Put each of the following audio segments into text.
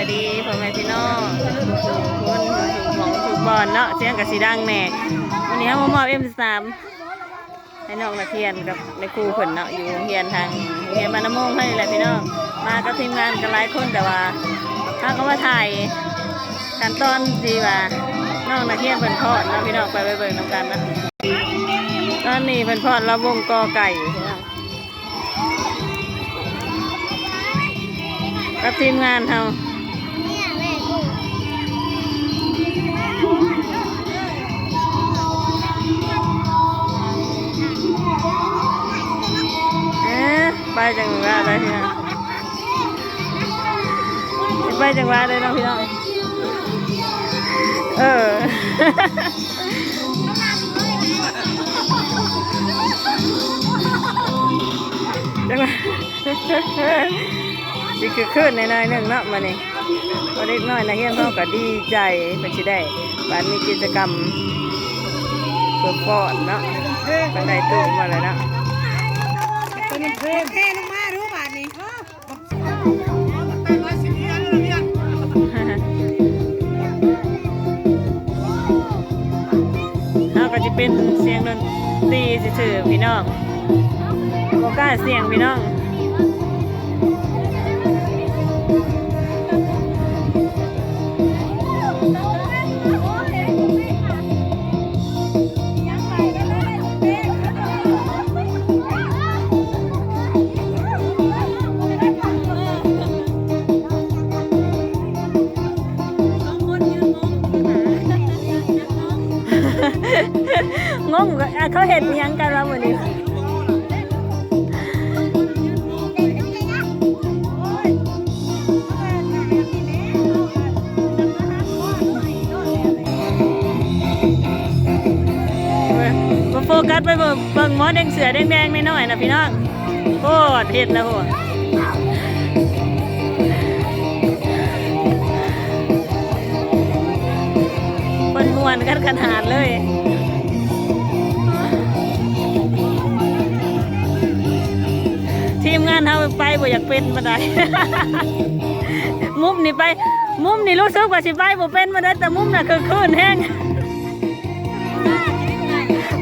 ายดีพ่อแม่พี่น้องทุกคนทุกหมองทุกบอลเนาะเสียงกับสีดังแน่วันนี้เรามามอบเอ็มสามให้น้องนักเรียนกับในครูเพิ่นเนาะอยู่โรงเรียนทางโรงเรียนบานน้ำมงให้แหละพี่น้องมากับทีมงานกันหลายคนแต่ว่าถ้าก็มาถ่ายขั้นตอนที่ว่าน้องนักเรียนเพิ่นพอดเนาะพี่น้องไปไปเบิ่งนำกันนะตอนนี้เพิ่นพอดระวงกอไก่กับทีมงานเรา ไปจังหวะอะไรพี่น้องสิไปจังหวะเลยเนาะพี่น้อง เออจังหวะสิคือขึ้นในนายหนึ่งเนาะมานี่พอเล็กน้อยนะเฮียนพ่อก็ดีใจเป็นสิได้บ้านมีกิจกรรมเพื่อป้อนเนาะตั้งใจตู้มาเลยเนาะ เป็นเพลงเท่ลงมารู้บาทนี้เขาก็จะเป็นเสียงดนตรีซื่อๆพี่น้องโอกล้าเสียงพี่น้อง เขาเห็นยังกันแล้ววันนี้มาโฟกัสไปเบิ่งเบิ่งหมอแดงเสือแดงๆน้อยๆนะพี่น้องโคตรเห็นแล้วหัวคนมวนกันขนาดเลย ไปบ่อยากเป็นมาได้ มุมนี่ไป มุมนี่รู้สึกว่าสิไปบ่เป็นมาได้แต่มุมน่ะคือคืนแห้ง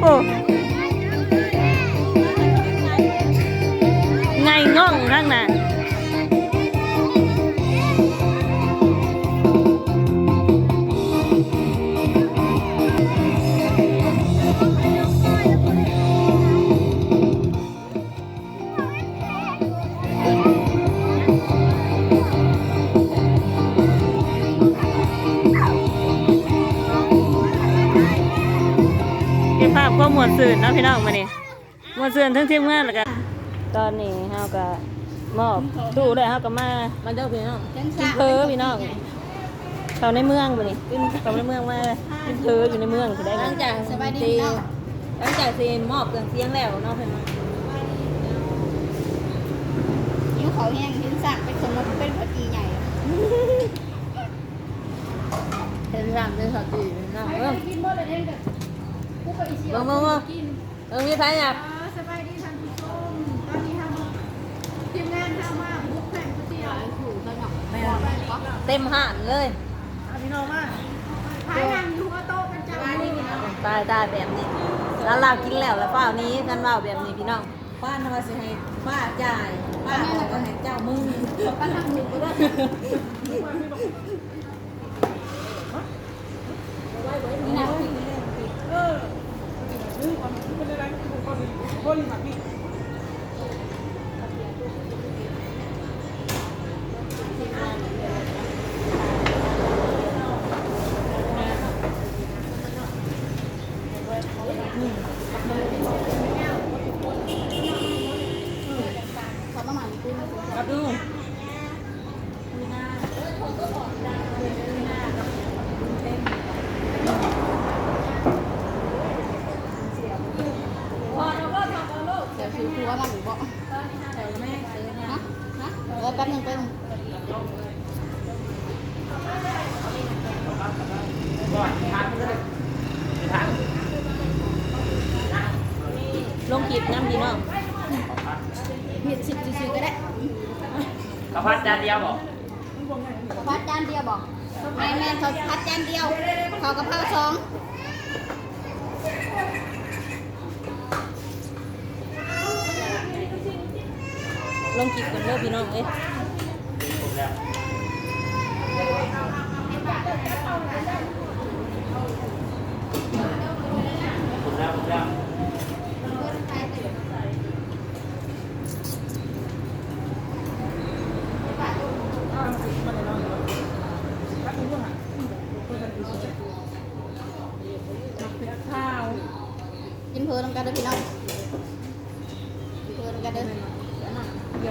โอ้ไงง่องทั้งน่ะ พี่น้องมานี่หมวดสื่นทั้งทีมงานแล้วกันตอนนี้เฮาก็มอบตู้ด้วยเฮาก็มามันเด้อพี่น้องกินเพอพี่น้องเขาในเมืองบ่นี่ขึ้นเขาในเมืองมากินเพออยู่ในเมืองสิได้หลังจากสบายดีหลังจากที่มอบเครื่องเสียงแล้วเนาะเพิ่นว่ายิ้วเขาแห้งยิ้วสักเป็นสมุนเป็นพอดีใหญ่เพิ่นสั่งเป็นสติเนาะเบิ่งกินหมดเลยเองเด้อกูไปเชียเบิ่งเบิ่งเบิ่ง เบิ่งมีไผอยาก สบายดีท่านผู้ชมตอนนี้ทำทีมงานทำมาบุกแข่งก๋วยเตี๋ยวถูกตลอดแม่เต็มห้านเลยพี่น้องมาท้ายนั่งอยู่ก็โต๊ะเป็นเจ้ามือตายตายแบบนี้แล้วเรากินแล้วแล้วเปล่านี้กันเปล่าแบบนี้พี่น้องป้าทำไมสิให้ป้าจ่ายป้าบอกว่าให้เจ้ามึงก็นั่งอยู่ก็ได้ นี่นะ ขอประมาณกูกระดูเดี๋ยวซื้อครัวมาหรือเปล่า ใส่แม่ใส่แม่ ฮะฮะเออแป๊บนึงแป๊บนึง ลงกีบน้ำพี่น้องเห็ดสิบซื้อก็ได้ข้าวผัดจานเดียวบอกบพัดจานเดียวบอกแม่แม่เขาพัดจานเดียวเขากับข้าวสองลงกิบกันเด้อพี่น้องเอ้ยกินเพลินกันเด้อพี่น้องเพลินกันเด้อเดี๋ย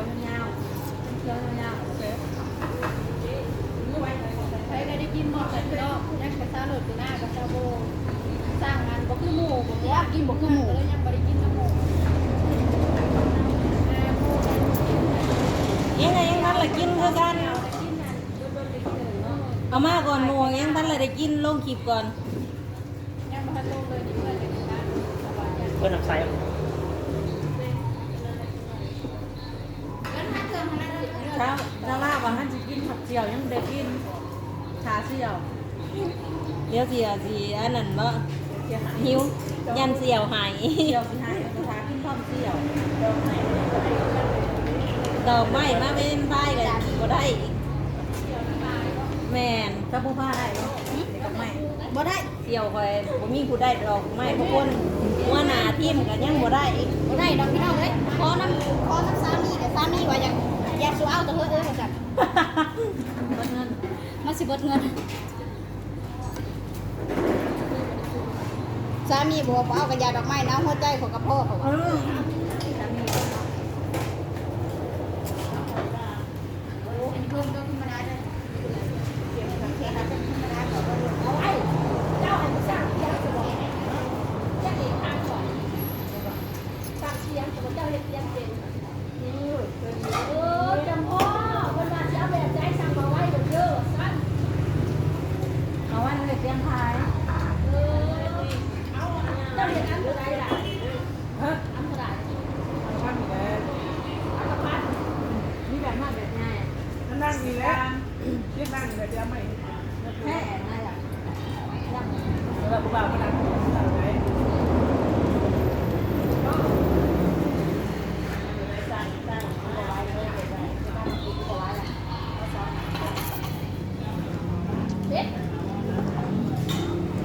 วยาวเดี๋ยวยาวโอเคใครได้กินหมดเลยพี่น้องยังกระซ่าหลุดหน้ากระซ่าโบสร้างงานบ่คือหมูบ่ พื่อนทำไซส์แล้วถ้าเกิดมันได้เช้าเช้าลาบว่าท่านจะกินผักเจียวยังได้กินชาเสี่ยวเดี๋ยวเสียสิอันนั้นบ่หิวยันเสี่ยวหายเสี่ยวสิหายชากินพร้อมเสี่ยวดอกไม้มาเป็นพายเลยบ่ได้อีกแม่นถ้าผู้พาได้เนาะดอกไม้บ่ได้ เสี่ยวคอยบ่มีผู้ได้ดอกไม้พวกคนหัวหน้าทีมก็ยังบ่ได้อีกบ่ได้ดอกพี่น้องเอ้ยขอน้ำขอน้ำสามีแต่สามีว่าอยากอยากสู้เอาแต่เฮ้ยเอ้ยจังเบิดเงินมาสิเบิดเงินสามีบอกว่าเอากระยาดอกไม้น้ำหัวใจของกระเพาะเขาว่า อืม เพิ่มก็ขึ้นมาได้เลยเดี๋ยวมันแค่นั้นขึ้นมาได้ก่อนว่าเอาไว้เจ้าให้มันสร้างเสียงสบอกจะเองทางก่อนสร้าง เสียงสบอกเจ้าเฮ็ดเสียงเจ๋งเออจำพ่อคนมาจะเอาแบบใจสั่งมาไว้เดี๋ยวเยอะสั้นเอาไว้ในเตียงพายเออเอาเจ้าเรียนอันเท่าไรล่ะฮะอันเท่าไรพันแล้วอันละพันมีแบบมากแบบง่ายนั่งดีแล้วเรียกนั่งแต่จะไม่แค่ง่ายอะแล้วเราบ่าวมานั่งสั่งไหน เด็ด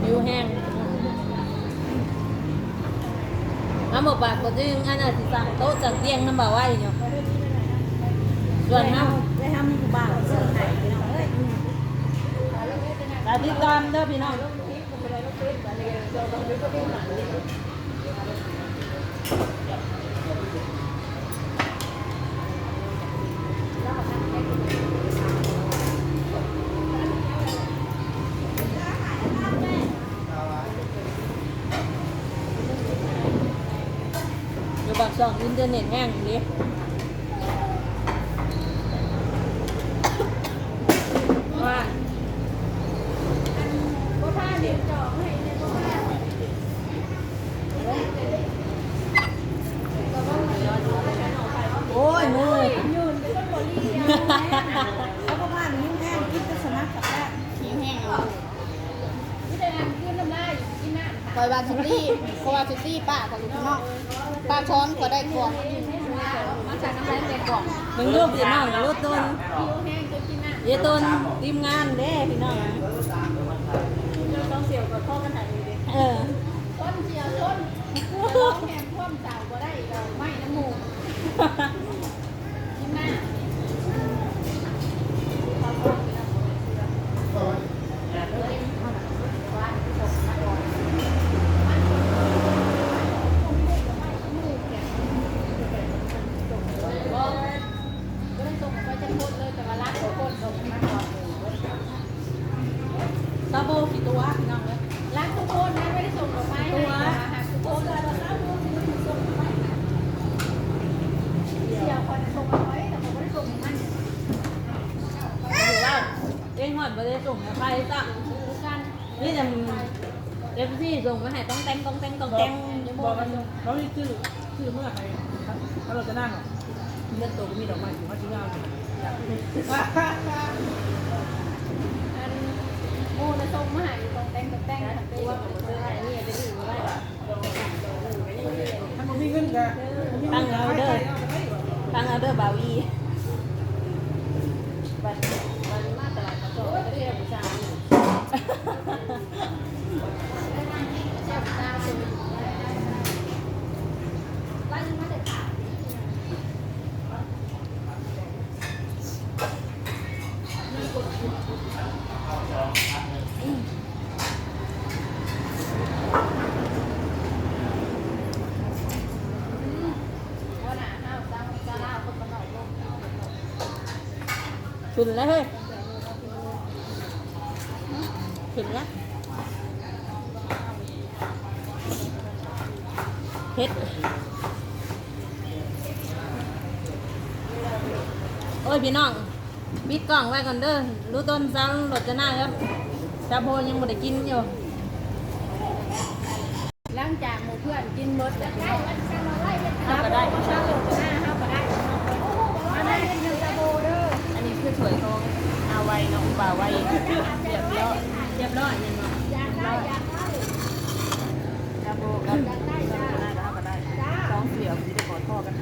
อยู่แห้งน้ำห ดึงอันน่ะสิสั่งโต๊ะตักเตียงน้ำบ่าวไว้อยู่ส่วนน้ำได้ทำมีผู้บ่าวเสิร์ฟให้พี่น้องเอ้ยตาติดตามเด้อพี่น้อง อยู่บักช่องอินเทอร์เน็ตแห้งอยู่ดิว่าบ่พาเด็กจอกให้เนี่ยบ่พาโอ้ยมือยืนก็บ่รีเขาก็บ้านยิ่งแห้งกินแต่สนักกับแม่หิวแห้งเอาไม่ได้งานขึ้นน้ำลายกินน้ำคอยว่าสุตี้เพราะว่าสุตี้ป้าของอยู่ข้างนอก ป้าช้อนก็ได้กล่องมาจากน้ำลายแต่กล่องมึงรูปพี่น้องรูปต้นหิวแห้งจนกินน้ำเยต้นทีมงานเด้พี่น้องต้องเสียวกับพ่อกันไหนเลย เออ ต้นเสียวต้นร้องแหงพ่วมเต่าก็ได้เราไม่น้ำมูกกินน้ำ ก็ได้ส่งไปจะโคตรเลยแต่ว่ารักโคตรส่งมาก่อน ซาโบกี่ตัวพี่น้องเลยรักทุกคนนะไม่ได้ส่งดอกไม้ให้หากทุกคนเลยรักทุกคนส่งดอกไม้เสี่ยวคนส่งมาไว้แต่ผมไม่ได้ส่งมันอยู่ว่าเองหอดประเดี๋ยวส่งให้ใครสักคือกันนี่จะเอฟซีส่งมาให้ต้องแต่งต้องแต่งต้องแต่งบอกกันเขาที่ชื่อชื่อเมื่อไหร่ถ้าเราจะนั่งเลือดตัวก็มีดอกไม้อยู่ว่าที่งา มูนะทรงมาหาอยู่ตรงแต่งตรงแต่งค่ะตัวของเสื้นี่ไปดูว่างตั้งเอาเด้อตั้งเอาเด้อบาวีบัตร ขึ้นแล้วเฮ้ยขึ้นแล้วเฮ็ดโอ้ยพี่น้องปิดกล้องไว้ก่อนเด้อรู้ต้นซ้ำรถจะหน้าครับชาโพยังไม่ได้กินอยู่หลังจากหมู่เพื่อนกินหมดแล้วได้วันจะมาไล่เป็นเอาก็ได้ คือถ้วยของอาไว้น้องบ่าวไว้เรียบร้อยเรียบร้อยยังไงอยากได้อยากได้ชาโพกับอยากได้จ้าเอาก็ได้จ้าสองเสียวที่ได้กอดพ่อกันเ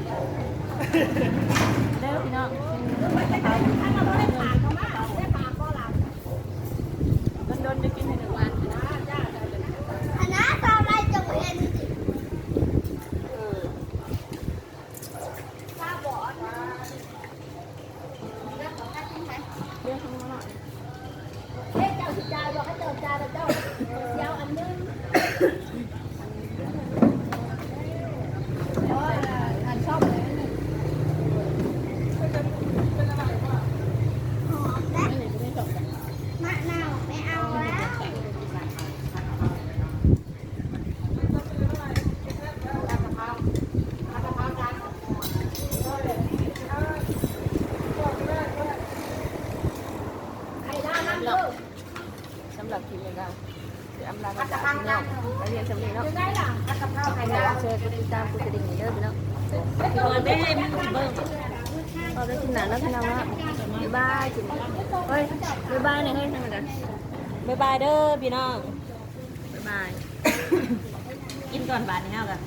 ด้วพี่น้อง ถ้าเราไม่ได้ผ่านเขามาได้ผ่านก็หลับ มันโดนจะกินในหนึ่งวัน จ้าจ้าคณะตอนไรจะเห็นสิตาบอดแล้วขอการทิ้งไหม เรื่องข้างนอก เฮ้ยเจ้าสุดใจบอกให้เติมใจแล้วเจ้าเจ้าอันนึงเพราะอันชอบเลยนี่หอมและมะนาวไม่เอาแล้ว ไข่ดาวน้ำเด้อสำหรับคลิปนี้ก็เดี๋ยวอำลากันจากพี่น้องไปเรียนสำเร็จเนาะจะได้หลังผัดกะเพราไข่ใครดาวเชิญกดติดตามกดกระดิ่งเด้อพี่น้องพี่บอลได้ให้มันเบิ่งพอได้กินหนังแล้วพี่น้องว่าบ๊ายบายกินเฮ้ยบ๊ายบายเนี่ยเฮ้ยทำไมกันบ๊ายบายเด้อพี่น้องบ๊ายบายกินก่อนบาทนี้เอากัน